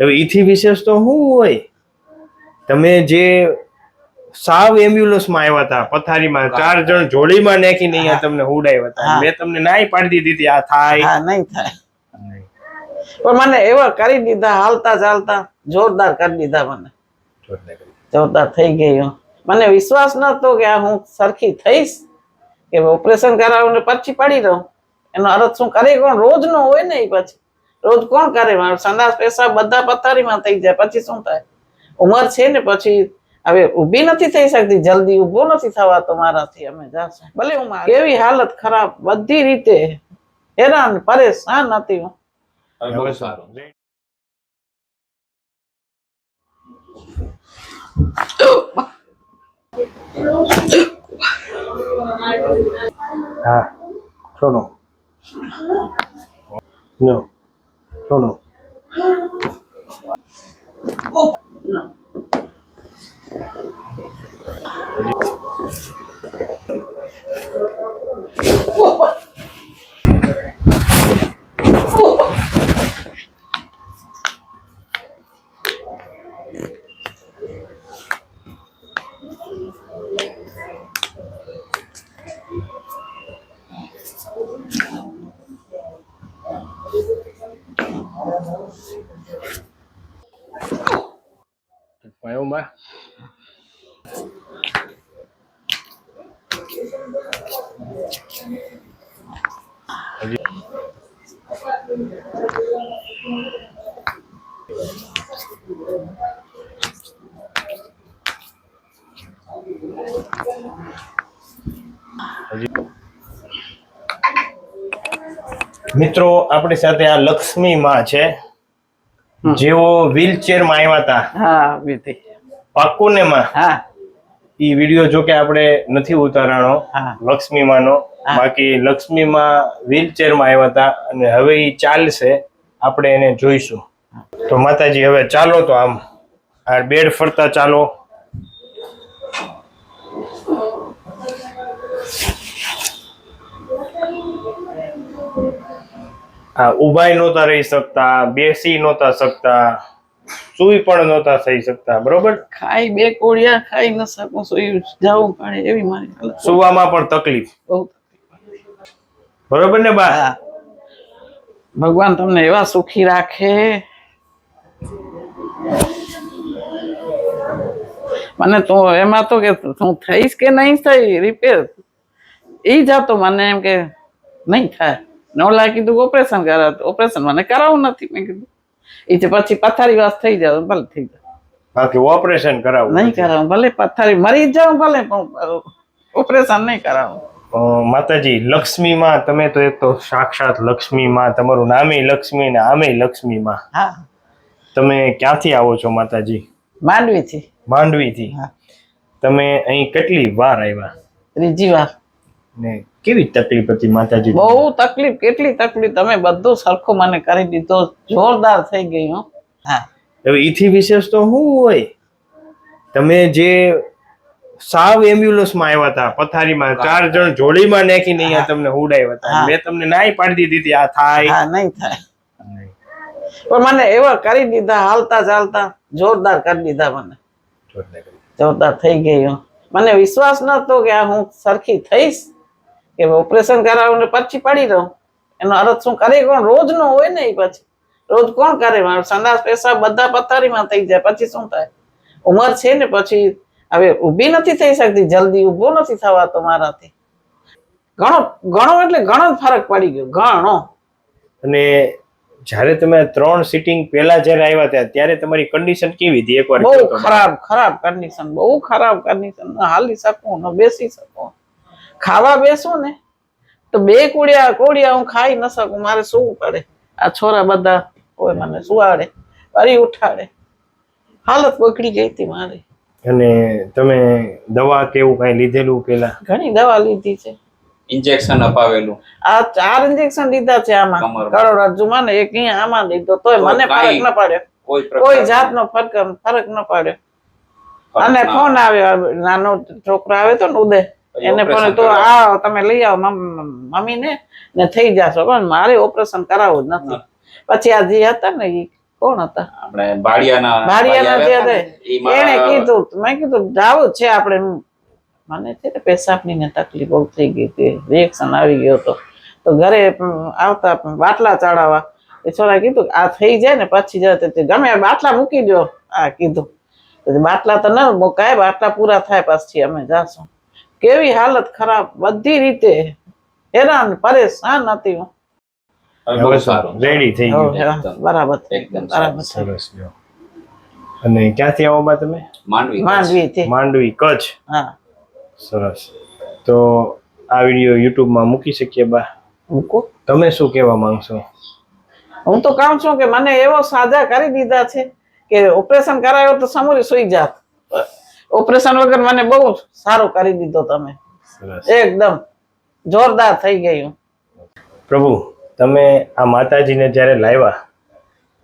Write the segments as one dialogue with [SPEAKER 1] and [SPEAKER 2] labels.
[SPEAKER 1] હવે ઈથી વિશેષ તો શું હોય. તમે જે સાવ એમ્બ્યુલન્સમાં આવ્યા હતા પથારીમાં ચાર જણ જોડીમાં નાખીને અહીંયા તમને હુડાવ્યા હતા. મેં તમને નાઈ પાડી દીધી હતી આ થાય.
[SPEAKER 2] હા નહીં થાય. પણ મને એવા કરી દીધા હાલતા ચાલતા જોરદાર કરી દીધા મને. જોરદાર થઈ ગયો મને વિશ્વાસ નતો કે આ હું સરખી થઈશ કે ઓપરેશન કરાવું ને પછી પડી રહું. એનો અર્થ શું કરે કોણ? રોજ નો હોય ને એ પછી. રોજ કોણ કરે? સંદાસ પેશાબ બધા પથારીમાં થઈ જાય. પછી શું થાય? ઉંમર છે ને પછી હવે ઊભી નથી થઈ શકતી. જલ્દી ઊભો નથી થવાતો મારાથી અમે જાશું. ભલે હું મારી- કેવી હાલત ખરાબ? બધી રીતે હેરાન પરેશાન હતી હું.
[SPEAKER 3] હવે સારું
[SPEAKER 1] હા શોનો નો. শোনো Oh, મિત્રો આપણી સાથે આ લક્ષ્મી માં છે. જેઓ વ્હીલચેરમાં આવ્યા હતા.
[SPEAKER 2] હા વિધિ.
[SPEAKER 1] ને માં.
[SPEAKER 2] હા.
[SPEAKER 1] ઈ વીડિયો જો કે આપણે નથી ઉતારાણો
[SPEAKER 2] લક્ષ્મીમાંનો.
[SPEAKER 1] બાકી લક્ષ્મીમાં વ્હીલચેરમાં માં આવ્યા હતા અને હવે એ ચાલશે. આપણે એને જોઈશું. તો માતાજી હવે ચાલો તો આમ. આ બેડ ફરતા ચાલો. આ ઉભાઈ નહોતા રહી શકતા બેસી નહોતા શકતા. સુઈ પણ નહોતા થઈ શકતા બરોબર?
[SPEAKER 2] ખાઈ બે કોળિયા ખાઈ ન શકું સુઈ જવું પડે એવી મારી
[SPEAKER 1] સુવામાં પણ તકલીફ. બરોબર ને બા?
[SPEAKER 2] ભગવાન તમને એવા સુખી રાખે. મને તો એમાં તો કે હું થઈશ કે નહીં થઈ રિપેર એ જાતો મને એમ કે નહીં થાય. નવલા કીધું ઓપરેશન કરાવ ઓપરેશન મને કરાવવું નથી. મેં કીધું એ પછી પથારી વાસ થઈ જાવ ભલે થઈ જાય.
[SPEAKER 1] બાકી ઓપરેશન કરાવું
[SPEAKER 2] નહીં કરાવું ભલે પથારી મરી જાવ ભલે પણ ઓપરેશન નહીં કરાવું.
[SPEAKER 1] માતાજી લક્ષ્મી માં તમે તો એક તો સાક્ષાત લક્ષ્મી માં તમારું નામે લક્ષ્મી ને આમે લક્ષ્મી માં
[SPEAKER 2] હા.
[SPEAKER 1] તમે ક્યાંથી આવો છો માતાજી?
[SPEAKER 2] માંડવીથી.
[SPEAKER 1] માંડવી થી
[SPEAKER 2] હા.
[SPEAKER 1] તમે અહીં કેટલી વાર આવ્યા?
[SPEAKER 2] ત્રીજી વાર.
[SPEAKER 1] ને કેવી તકલીફ હતી માતાજી
[SPEAKER 2] બહુ તકલીફ કેટલી તકલીફ? તમે બધું સરખું મને કરી દીધો. જોરદાર થઈ ગઈ હો. હા.
[SPEAKER 1] હવે ઈથી વિશેષ તો શું હોય. તમે જે સાવ એમ્બ્યુલન્સમાં આવ્યા હતા પથારીમાં ચાર જણ જોડીમાં નાખી નહીં તમને ઉડાવ્યા હતા. મેં તમને નાય પાડી દીધી હતી આ થાય.
[SPEAKER 2] હા નહીં થાય. પણ મને એવા કરી દીધા હાલતા ચાલતા જોરદાર કરી દીધા મને. જોરદાર થઈ ગયો મને વિશ્વાસ નતો કે આ હું સરખી થઈશ. કે ઓપરેશન કરાવીને પછી પડી રહું એનો અર્થ શું? કરે કોણ? રોજ નો હોય ને એ પછી. રોજ કોણ કરે? મારો સંડાસ પેશાબ બધા પથારીમાં થઈ જાય. પછી શું થાય? ઉંમર છે ને પછી હવે ઊભી નથી થઈ શકતી. જલ્દી ઊભો નથી થવાતો મારાથી. ઘણો ઘણો એટલે ઘણો જ ફરક પડી ગયો. ઘણો.
[SPEAKER 1] અને જ્યારે તમે ત્રણ સિટિંગ પહેલા જ્યારે આવ્યા હતા ત્યારે તમારી કન્ડિશન કેવી હતી? એકવાર
[SPEAKER 2] બહુ. ખરાબ ખરાબ કન્ડિશન બહુ ખરાબ કન્ડિશન ન હાલી શકું ન બેસી શકું. ખાવા બેસું ને તો બે કુડિયા કોડિયા હું ખાઈ ન શકું મારે શું પડે. આ છોરા બધા કોઈ મને સુવાડે ફરી ઉઠાડે. હાલત બગડી ગઈ હતી મારી.
[SPEAKER 1] અને તમે દવા કેવું કઈ લીધેલું પેલા?
[SPEAKER 2] ઘણી દવા લીધી છે.
[SPEAKER 3] ઇન્જેક્શન અપાવેલું.
[SPEAKER 2] આ ચાર ઇન્જેક્શન લીધા છે આમાં. કરોડરજ્જુમાં ને એક અહીંયા આમાં લીધો તોય મને ફરક ન પડ્યો.
[SPEAKER 3] કોઈ
[SPEAKER 2] કોઈ જાતનો ફરક ફરક ન પડ્યો. અને ફોન આવ્યો નાનો છોકરો આવે તો ને ઉદય. એને પણ તો આ તમે લઈ આવો મમ્મી ને થઈ જશો. પણ મારે ઓપરેશન કરાવવું જ નથી. પછી આ જે હતા ને એ કોણ હતા?
[SPEAKER 3] આપણે ભાડિયાના
[SPEAKER 2] ભાડિયાના જે હતા, એને કીધું મેં કીધું જાવું છે આપણે. મને છે ને પેશાબની ને તકલીફ બહુ થઈ ગઈ હતી. રિએક્શન આવી ગયો હતો. તો ઘરે આવતા બાટલા ચડાવવા એ છોરા કીધું આ થઈ જાય ને પછી જાય ગમે બાટલા મૂકી દો આ કીધું. બાટલા તો ન મુકાય બાટલા પૂરા થાય પછી અમે જાશું. કેવી હાલત ખરાબ બધી રીતે હેરાન પરેશાન હતી હું.
[SPEAKER 1] રેડી થઈ ગયું.
[SPEAKER 2] બરાબર
[SPEAKER 3] એકદમ
[SPEAKER 2] બરાબર
[SPEAKER 1] સરસ. અને ક્યાંથી આવો બા તમે?
[SPEAKER 3] માંડવી.
[SPEAKER 2] માંડવી થી.
[SPEAKER 1] માંડવી કચ્છ.
[SPEAKER 2] હા.
[SPEAKER 1] સરસ. તો આ વીડિયો યુટ્યુબમાં મૂકી શકીએ બા?
[SPEAKER 2] મૂકો.
[SPEAKER 1] તમે શું કહેવા માંગશો?
[SPEAKER 2] હું તો કહું છું કે મને એવો સાજા કરી દીધા છે કે ઓપરેશન કરાયો તો સમોરી સુઈ જાત. ઓપરેશન વગર મને બહુ સારું કરી દીધો તમે. એકદમ જોરદાર થઈ ગયું.
[SPEAKER 1] પ્રભુ તમે આ માતાજીને જ્યારે લાવ્યા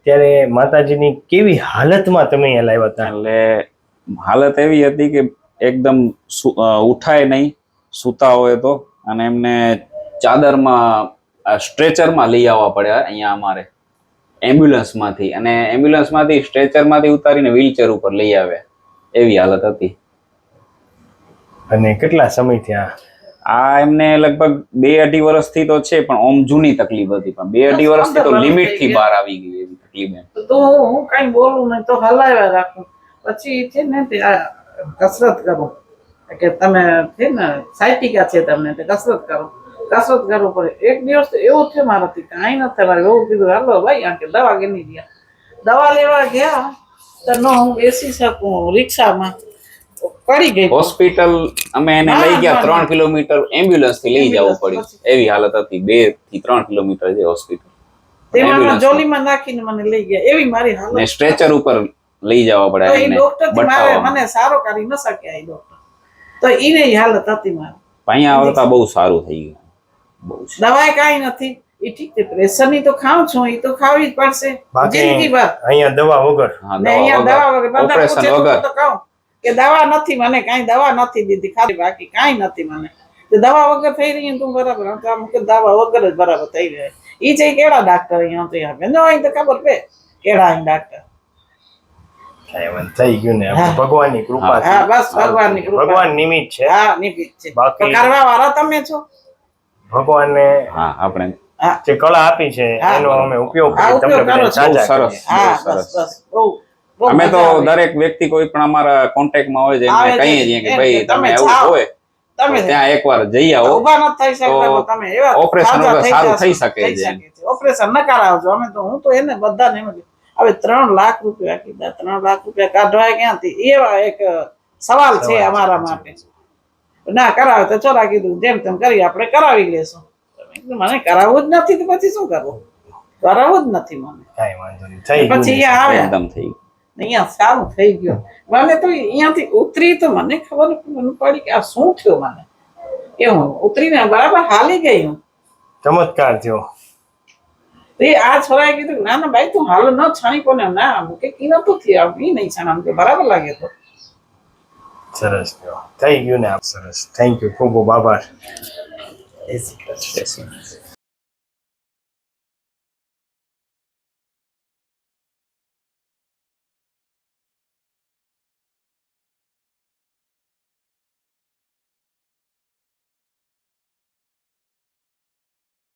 [SPEAKER 1] ત્યારે માતાજીની કેવી હાલતમાં તમે અહીંયા લાવ્યા હતા?
[SPEAKER 4] એટલે હાલત એવી હતી કે એકદમ સુ- અ, ઉઠાય નહીં સૂતા હોય તો અને એમને ચાદરમાં આ સ્ટ્રેચરમાં લઈ આવવા પડ્યા અહીંયા અમારે એમ્બ્યુલન્સમાંથી. અને એમ્બ્યુલન્સમાંથી સ્ટ્રેચરમાંથી ઉતારીને વ્હીલચેર ઉપર લઈ આવ્યા. એવી હાલત હતી.
[SPEAKER 1] અને કેટલા સમય થયા?
[SPEAKER 4] આ એમને લગભગ બે અઢી વર્ષથી તો છે પણ ઓમ જૂની તકલીફ હતી. પણ બે અઢી વર્ષથી તો
[SPEAKER 2] લિમિટથી
[SPEAKER 4] બહાર આવી ગઈ એવી તકલીફ
[SPEAKER 2] તો હું કઈ બોલું નહીં તો હલાવ્યા રાખું. પછી છે ને તે કસરત કરો. કે તમે છે ને સાયટિકા છે તમને તે કસરત કરો. કસરત કરવું પડે. એક દિવસ તો એવું છે મારાથી કાંઈ નથી મારે એવું કીધું હાલો ભાઈ આ કે દવા ગણી ગયા. દવા લેવા ગયા. તો ન હું બેસી શકું રિક્ષામાં. પડી ગઈ.
[SPEAKER 4] હોસ્પિટલ અમે એને લઈ ગયા ત્રણ કિલોમીટર એમ્બ્યુલન્સથી લઈ જવું પડ્યું. એવી હાલત હતી બેથી ત્રણ કિલોમીટર જે હોસ્પિટલ
[SPEAKER 2] તેમાં જોલીમાં નાખીને મને લઈ ગયા. એવી મારી હાલત
[SPEAKER 4] ને સ્ટ્રેચર ઉપર લઈ જવા
[SPEAKER 2] પડે
[SPEAKER 4] પડ્યા
[SPEAKER 2] એ ડોક્ટર મારે મને સારો કરી ન શક્યા એ ડોક્ટર તો એને હાલત હતી મારી.
[SPEAKER 4] અહીંયા આવતા બહુ સારું થઈ ગયું. દવા.
[SPEAKER 2] દવાઈ કાંઈ નથી. એ ઠીક છે પ્રેશરની તો ખાઉં છું એ તો ખાવી જ પડશે. જિંદગી ભર
[SPEAKER 1] અહીંયા દવા વગર.
[SPEAKER 2] ને અહીંયા દવા વગર બધા પૂછે તો કહું કે દવા નથી મને કાંઈ દવા નથી દીધી ખાલી બાકી કાંઈ નથી મને. તો દવા વગર થઈ રહી તું બરાબર તો આમ કે દવા વગર જ બરાબર થઈ રહે. ઈ છે કેળા ડાક્ટર અહીંયા તો આપે ન અહીં તો ખબર પે કેળા અહીં ડાક્ટર
[SPEAKER 1] થઈ ગયું ને. ભગવાનની કૃપા
[SPEAKER 2] હા બસ ભગવાનની કૃપા.
[SPEAKER 1] ભગવાન નિમિત્ત છે.
[SPEAKER 2] હા નિમિત્ત છે.
[SPEAKER 1] બાકી-
[SPEAKER 2] કરવા વાળા તમે છો?
[SPEAKER 1] ભગવાનને
[SPEAKER 4] હા આપણે
[SPEAKER 1] જે કળા આપી છે એનો અમે ઉપયોગ કરી તમને બધાને સાજા
[SPEAKER 4] સરસ. સરસ. અમે તો દરેક વ્યક્તિ કોઈ પણ અમારા કોન્ટેક્ટમાં હોય છે એમને કહીએ છીએ કે ભાઈ
[SPEAKER 2] તમે
[SPEAKER 4] એવું હોય
[SPEAKER 2] તમે
[SPEAKER 4] ત્યાં એકવાર જઈ આવો.
[SPEAKER 2] ઊભા ન થઈ શકતા તમે એવા થઈ
[SPEAKER 4] સારું થઈ શકે છે.
[SPEAKER 2] ઓપરેશન ન કરાવજો અમે તો હું તો એને બધાને ને હવે ત્રણ લાખ રૂપિયા કીધા ત્રણ લાખ રૂપિયા કાઢવા ક્યાંથી? એવા એક સવાલ છે અમારા માટે. ના કરાવે તો ચોરા કીધું જેમ તેમ કરી આપણે કરાવી લેશું. મને કરાવવું જ નથી તો પછી શું કરવું કરાવવું જ નથી મને.
[SPEAKER 1] કઈ વાંધો નહીં. થઈ
[SPEAKER 2] પછી આવે.
[SPEAKER 4] એકદમ થઈ
[SPEAKER 2] અહીંયા સારું થઈ ગયું. મને તો અહીંયાથી ઉતરી તો મને ખબર મને પડી કે આ શું થયું મને? કે હું ઉતરીને બરાબર હાલી ગઈ હું.
[SPEAKER 1] ચમત્કાર થયો.
[SPEAKER 2] તે આ છોરાએ કીધું ના ના ભાઈ તું હાલ ન છાણી કોને? ના મૂકે કી નતું થયું. આમ ઈ નહીં છાણા કે બરાબર લાગે તો.
[SPEAKER 1] સરસ થયો. થઈ ગયું ને આપ સરસ. થેન્ક યુ ખૂબ ખૂબ આભાર.
[SPEAKER 4] બેસી.